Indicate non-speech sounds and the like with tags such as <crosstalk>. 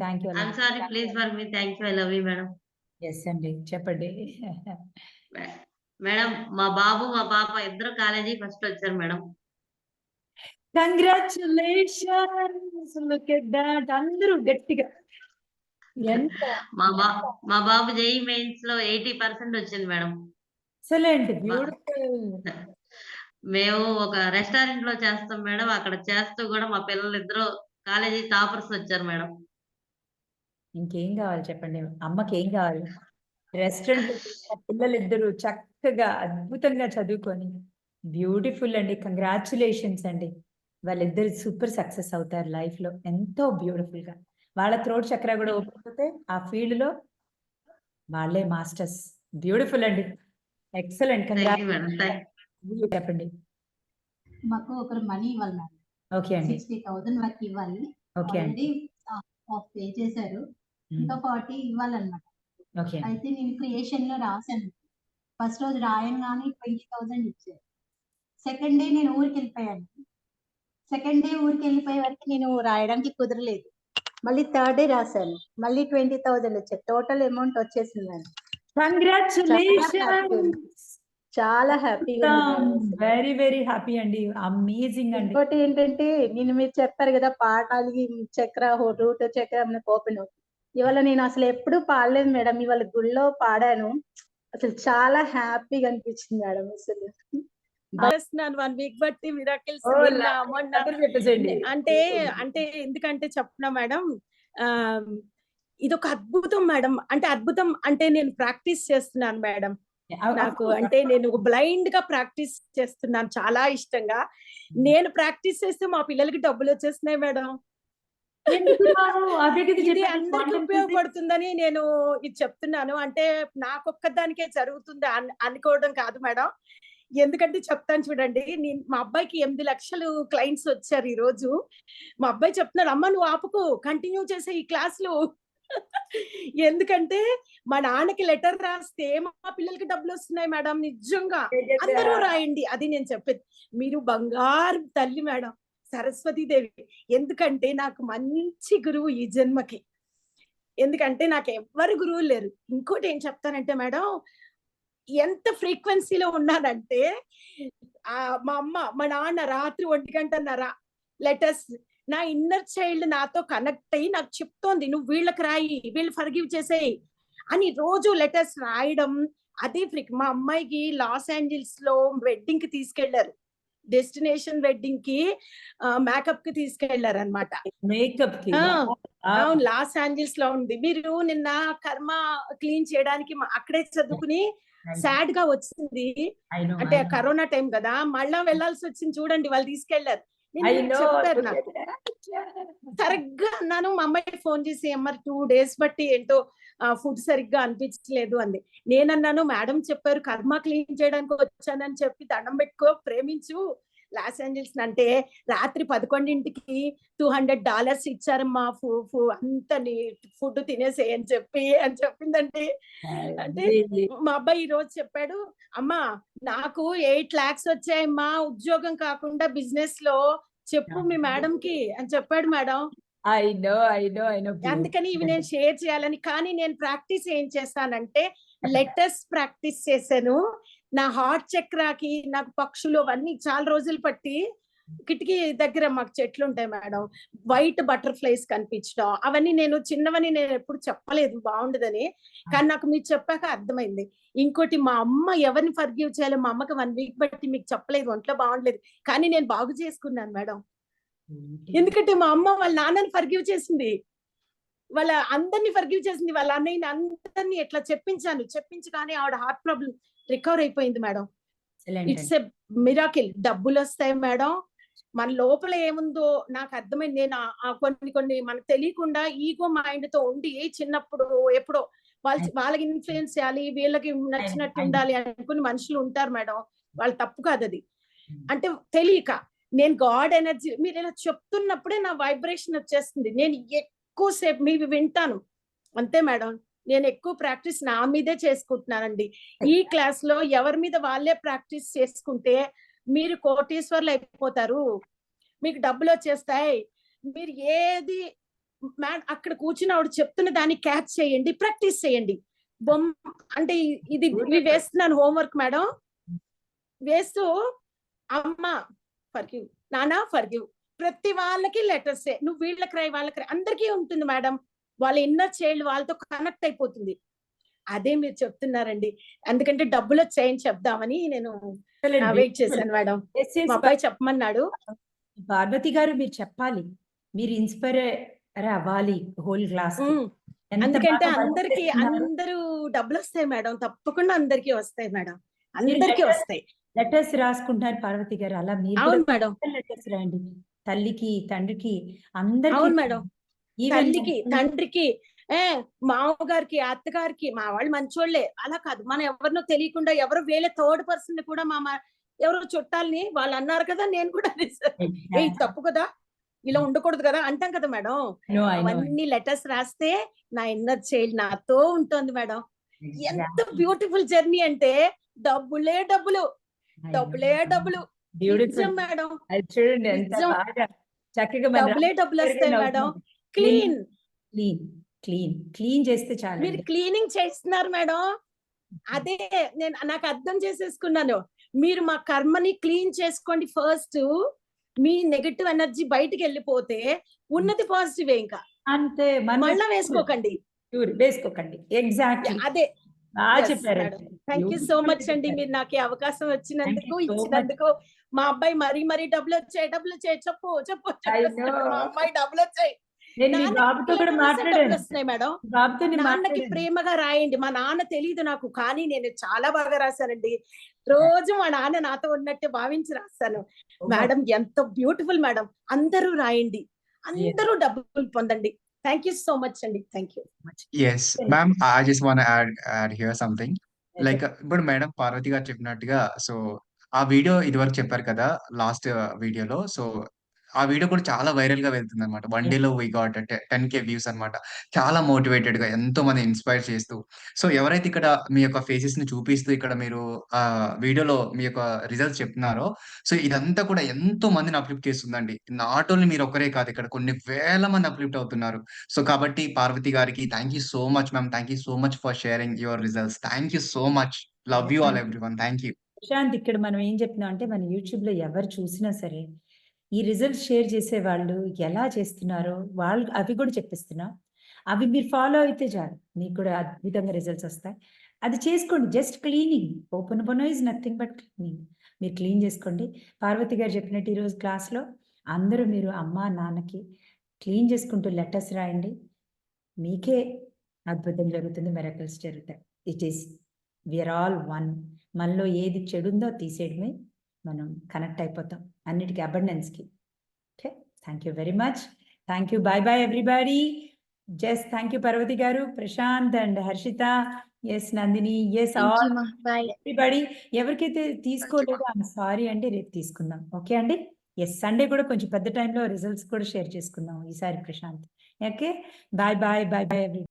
Thank you sorry please for me thank you I love you madam yes అండి చెప్పండి madam మా బాబు మా పాప ఇద్దరు కాలేజీ ఫస్ట్ వచ్చారు madam congratulations look at that అందరూ గట్టిగా. మా బా మా బాబు జేఈ మెయిన్స్లో ఎయిటీ పర్సెంట్ వచ్చింది మేడం ఎక్సలెంట్ బ్యూటిఫుల్ మేము ఒక రెస్టారెంట్లో చేస్తాం మేడం అక్కడ చేస్తూ కూడా మా పిల్లలు ఇద్దరు కాలేజీ టాపర్స్ వచ్చారు మేడం ఇంకేం కావాలి చెప్పండి? అమ్మకి ఏం కావాలి? రెస్టారెంట్ పిల్లలు ఇద్దరు చక్కగా అద్భుతంగా చదువుకొని బ్యూటిఫుల్ అండి. కంగ్రాచులేషన్స్ అండి. వాళ్ళిద్దరు సూపర్ సక్సెస్ అవుతారు లైఫ్లో. ఎంతో బ్యూటిఫుల్గా వాళ్ళ త్రోట్ చక్ర కూడా ఓపెన్ అవుతే ఆ ఫీల్డ్లో వాళ్ళే మాస్టర్స్. బ్యూటిఫుల్ అండి. ఎక్సలెంట్. చెప్పండి. మాకు ఒకరు మనీ ఇవ్వాలి మేడం ఓకే అండి. సిక్స్టీ థౌసండ్ వరకు ఇవ్వాలి. ఓకే అండి. ఆఫ్ పే చేశారు. ఇంకా ఫార్టీ ఇవ్వాలన్నమాట. అయితే నేను క్రియేషన్లో రాశాను. ఫస్ట్ రోజు రాయంగానే ట్వంటీ థౌసండ్ ఇచ్చారు. సెకండ్ డే నేను ఊరికి వెళ్ళిపోయాను. సెకండ్ డే ఊరికి వెళ్ళిపోయే వరకు నేను రాయడానికి కుదరలేదు. మళ్ళీ థర్డ్ డే రాశాను. మళ్ళీ ట్వంటీ థౌసండ్ వచ్చారు టోటల్ అమౌంట్ వచ్చేసింది చాలా హ్యాపీగా వెరీ వెరీ హ్యాపీ అండి. అమేజింగ్ అండి. ఇంకోటి ఏంటంటే నేను మీరు చెప్పారు కదా పాఠాలు చక్ర రూట్ చక్ర ఓపెన్ ఇవాళ నేను అసలు ఎప్పుడు పాడలేదు మేడం. ఇవాళ గుళ్ళో పాడాను. అసలు చాలా హ్యాపీగా అనిపించింది మేడం అసలు. చేస్తున్నాను వన్ వీక్ బట్టి మిరాకిల్స్ అంటే అంటే ఎందుకంటే చెప్తున్నా మేడం ఆ ఇది ఒక అద్భుతం మేడం. అంటే అద్భుతం అంటే నేను ప్రాక్టీస్ చేస్తున్నాను మేడం. నాకు అంటే నేను బ్లైండ్గా ప్రాక్టీస్ చేస్తున్నాను చాలా ఇష్టంగా. నేను ప్రాక్టీస్ చేస్తే మా పిల్లలకి డబ్బులు వచ్చేస్తున్నాయి మేడం. ఉపయోగపడుతుందని నేను ఇది చెప్తున్నాను. అంటే నాకొక్కదానికే జరుగుతుంది అన్- అనుకోవడం కాదు మేడం. ఎందుకంటే చెప్తాను చూడండి నేను మా అబ్బాయికి ఎనిమిది లక్షలు క్లయింట్స్ వచ్చారు ఈ రోజు మా అబ్బాయి చెప్తున్నాడు అమ్మ నువ్వు ఆపుకు కంటిన్యూ చేసే ఈ క్లాసులు ఎందుకంటే మా నాన్నకి లెటర్ రాస్తే మా పిల్లలకి డబ్బులు వస్తున్నాయి మేడం నిజంగా. అందరూ రాయండి అది నేను చెప్పేది. మీరు బంగారు తల్లి మేడం. సరస్వతీదేవి ఎందుకంటే నాకు మంచి గురువు ఈ జన్మకి. ఎందుకంటే నాకు ఎవ్వరు గురువు లేరు. ఇంకోటి ఏం చెప్తానంటే మేడం ఎంత ఫ్రీక్వెన్సీలో ఉన్నానంటే ఆ మా అమ్మ మా నాన్న రాత్రి ఒంటి గంటన్నర లెటర్స్. నా ఇన్నర్ చైల్డ్ నాతో కనెక్ట్ అయ్యి నాకు చెప్తోంది నువ్వు వీళ్ళకి రాయి వీళ్ళు ఫర్గివ్ చేసేయి అని రోజు లెటర్స్ రాయడం అదే ఫ్రీక్ మా అమ్మాయికి లాస్ ఏంజల్స్లో వెడ్డింగ్కి తీసుకెళ్ళారు డెస్టినేషన్ వెడ్డింగ్కి మేకప్కి తీసుకెళ్ళారు అనమాట మేకప్కి? అవును లాస్ ఏంజల్స్లో ఉంది. మీరు నిన్న కర్మ క్లీన్ చేయడానికి అక్కడే చదువుకుని సాడ్గా వచ్చింది. అంటే. కరోనా టైం కదా మళ్ళా వెళ్ళాల్సి వచ్చింది చూడండి వాళ్ళు తీసుకెళ్ళారు సరిగ్గా అన్నాను మా అమ్మాయి ఫోన్ చేసి అమ్మ టూ డేస్ బట్టి ఏంటో ఫుడ్ సరిగ్గా అనిపించలేదు అంది. నేనన్నాను మేడం చెప్పారు కర్మ క్లీన్ చేయడానికి వచ్చానని చెప్పి దండం పెట్టుకో ప్రేమించు లాస్ ఏంజల్స్ అంటే రాత్రి పదకొండింటికి టూ హండ్రెడ్ డాలర్స్ ఇచ్చారమ్మా ఫు ఫు అంత ఫుడ్ తినేసే అని చెప్పి అని చెప్పిందండి అంటే. మా అబ్బాయి ఈ రోజు చెప్పాడు అమ్మా నాకు ఎయిట్ లాక్స్ వచ్చాయమ్మా ఉద్యోగం కాకుండా బిజినెస్లో చెప్పు మీ మేడం కి అని చెప్పాడు madam I know, I know, I know. అందుకని ఇవి నేను షేర్ చేయాలని కానీ నేను ప్రాక్టీస్ ఏం చేస్తానంటే లెటర్స్ ప్రాక్టీస్ చేశాను నా హార్ట్ చక్రాకి నాకు పక్షులు అవన్నీ చాలా రోజులు పట్టి కిటికీ దగ్గర మాకు చెట్లు ఉంటాయి మేడం. వైట్ బటర్ఫ్లైస్ కనిపించడం అవన్నీ నేను చిన్నవని నేను ఎప్పుడు చెప్పలేదు బాగుండదని కానీ నాకు మీరు చెప్పాక అర్థమైంది. ఇంకోటి మా అమ్మ ఎవరిని ఫర్గివ్ చేయాలో మా అమ్మకి వన్ వీక్ బట్టి మీకు చెప్పలేదు ఒంట్లో బాగుండలేదు. కానీ నేను బాగు చేసుకున్నాను మేడం. ఎందుకంటే మా అమ్మ వాళ్ళ నాన్నని ఫర్గివ్ చేసింది. వాళ్ళ అందరిని ఫర్గివ్ చేసింది. వాళ్ళ అన్నయ్యని అందరినీ ఎట్లా చెప్పించాను. చెప్పించగానే ఆవిడ హార్ట్ ప్రాబ్లం రికవర్ అయిపోయింది మేడం. ఇట్స్ ఎ మిరాకిల్ డబ్బులు వస్తాయి మేడం. మన లోపల ఏముందో నాకు అర్థమైంది. నేను కొన్ని కొన్ని మనకు తెలియకుండా ఈగో మైండ్తో ఉండి చిన్నప్పుడు ఎప్పుడో వాళ్ళ వాళ్ళకి ఇన్ఫ్లుయెన్స్ చేయాలి వీళ్ళకి నచ్చినట్టు. ఉండాలి అనుకుని మనుషులు ఉంటారు మేడం. వాళ్ళు తప్పు కాదు అది. అంటే తెలియక నేను గాడ్ ఎనర్జీ మీరు ఇలా చెప్తున్నప్పుడే నా వైబ్రేషన్ వచ్చేస్తుంది. నేను ఎక్కువసేపు మీవి వింటాను. అంతే మేడం. నేను ఎక్కువ ప్రాక్టీస్ నా మీదే చేసుకుంటున్నానండి. ఈ క్లాస్లో ఎవరి మీద వాళ్ళే ప్రాక్టీస్ చేసుకుంటే మీరు కోటీశ్వర్లు అయిపోతారు. మీకు డబ్బులు వచ్చేస్తాయి. మీరు ఏది అక్కడ కూర్చుని ఆవిడ చెప్తున్న దాన్ని క్యాచ్ చేయండి ప్రాక్టీస్ చేయండి. బొమ్మ అంటే ఇది ఇవి వేస్తున్నాను హోంవర్క్ మేడం. వేస్తూ అమ్మ ఫర్గివ్ నానా ఫర్గివ్ ప్రతి వాళ్ళకి లెటర్స్. నువ్వు వీళ్ళకి రాయి వాళ్ళకి రాయి అందరికీ ఉంటుంది మేడం. వాళ్ళ ఇన్నర్ చైల్డ్ వాళ్ళతో కనెక్ట్ అయిపోతుంది. అదే మీరు చెప్తున్నారండి. ఎందుకంటే డబ్బులు వచ్చాయని చెప్దామని నేను వెయిట్ చేశాను మేడం. మా అబ్బాయి చెప్పమన్నాడు. పార్వతి గారు మీరు చెప్పాలి. మీరు ఇన్స్పైర్ అవ్వాలి హోల్ క్లాస్. ఎందుకంటే అందరికి అందరూ డబ్బులు వస్తాయి మేడం. తప్పకుండా అందరికి వస్తాయి మేడం. అందరికి వస్తాయి. లెటర్స్ రాసుకుంటున్నారు పార్వతి గారు. అలా మీరు అవును మేడం. లెటర్స్ రాయండి. తల్లికి తండ్రికి అందరికి అవును మేడం. తల్లికి తండ్రికి ఏ మామగారికి అత్తగారికి మా వాళ్ళు మంచోళ్ళే. అలా కాదు. మనం ఎవరినో తెలియకుండా ఎవరు వేరే థర్డ్ పర్సన్ కూడా మా ఎవరో చుట్టాలని వాళ్ళు అన్నారు కదా నేను కూడా. <laughs> ఏ తప్పు కదా? ఇలా ఉండకూడదు కదా? అంటాం కదా మేడం. అవన్నీ లెటర్స్ రాస్తే నా ఇన్నర్ చైల్డ్ నాతో ఉంటుంది మేడం. ఎంత బ్యూటిఫుల్ జర్నీ అంటే డబ్బులే డబ్బులు. డబ్బులే డబ్బులు. మేడం. డబ్బులే డబ్బులు వస్తాయి madam. Clean. Clean. Clean. Clean. చేస్తే చాలు మీరు క్లీనింగ్ చేస్తున్నారు మేడం. అదే నేను నాకు అర్థం చేసేసుకున్నాను. మీరు మా కర్మని క్లీన్ చేసుకోండి ఫస్ట్. మీ నెగటివ్ ఎనర్జీ బయటికి వెళ్ళిపోతే ఉన్నది పాజిటివ్ ఇంకా. అంతే. మళ్ళా వేసుకోకండి. వేసుకోకండి. ఎగ్జాక్ట్లీ అదే. థ్యాంక్ యూ సో మచ్ అండి. మీరు నాకు అవకాశం వచ్చినందుకు. ఇచ్చినందుకు మా అబ్బాయి మరీ మరీ డబ్బులు వచ్చాయి డబ్బులు వచ్చాయి. చెప్పు చెప్పు. మా అమ్మాయి డబ్బులు వచ్చాయి. నాన్నకి ప్రేమగా రాయండి. మా నాన్న తెలియదు నాకు కానీ నేను చాలా బాగా రాశానండి. రోజు మా నాన్న నాతో ఉన్నట్టు భావించి రాస్తాను. మేడం ఎంత బ్యూటిఫుల్ మేడం. అందరూ రాయండి. అందరూ డబ్బులు పొందండి. థ్యాంక్ యూ సో మచ్ అండి. Thank you. Yes, ma'am, I just want to add add here something. Like ఇప్పుడు మేడం పార్వతి గారు చెప్పినట్టుగా సో ఆ వీడియో ఇదివరకు చెప్పారు కదా లాస్ట్ వీడియోలో సో ఆ వీడియో కూడా చాలా వైరల్గా వెళ్తుంది అనమాట వన్ డేలో we got ten K views అనమాట చాలా మోటివేటెడ్గా ఎంతో మంది ఇన్స్పైర్ చేస్తూ. సో ఎవరైతే ఇక్కడ మీ యొక్క ఫేసెస్ని చూపిస్తూ ఇక్కడ మీరు ఆ వీడియోలో మీ యొక్క రిజల్ట్స్ చెప్తున్నారో సో ఇదంతా కూడా ఎంతో మందిని అప్లిఫ్ట్ చేస్తుందండి. నాట్ ఓన్లీ మీరు ఒక్కరే కాదు ఇక్కడ కొన్ని వేల మంది అప్లిఫ్ట్ అవుతున్నారు. సో కాబట్టి పార్వతి గారికి thank you so much ma'am. Thank you so much for sharing your results. Thank you so much. Love you all everyone thank you. Prashanth ఇక్కడ మనం ఏం చెప్తున్నాం అంటే మన యూట్యూబ్లో ఎవరు చూసినా సరే ఈ రిజల్ట్స్ షేర్ చేసే వాళ్ళు ఎలా చేస్తున్నారో వాళ్ళు అవి కూడా చెప్పిస్తున్నాం. అవి మీరు ఫాలో అయితే చాలు. మీకు కూడా అద్భుతంగా రిజల్ట్స్ వస్తాయి. అది చేసుకోండి. Just cleaning. Open open is nothing but cleaning. మీరు క్లీన్ చేసుకోండి. పార్వతి గారు చెప్పినట్టు ఈరోజు క్లాస్లో అందరూ మీరు అమ్మ నాన్నకి క్లీన్ చేసుకుంటూ లెటర్స్ రాయండి. మీకే అద్భుతం జరుగుతుంది. మెరకల్స్ జరుగుతాయి. It is we are all. One ఏది చెడుందో తీసేయడమే మనం కనెక్ట్ అయిపోతాం. అన్నిటికీ అబండెన్స్కి okay thank you very much thank you bye bye everybody just thank you Parvathi garu Prashanth and Harshitha S Nandini S all everybody ఎవరికైతే తీసుకోలేదో I'm sorry అండి రేపు తీసుకుందాం. ఓకే అండి? ఎస్ సండే కూడా కొంచెం పెద్ద టైంలో రిజల్ట్స్ కూడా షేర్ చేసుకుందాం ఈసారి Prashanth okay bye bye bye bye every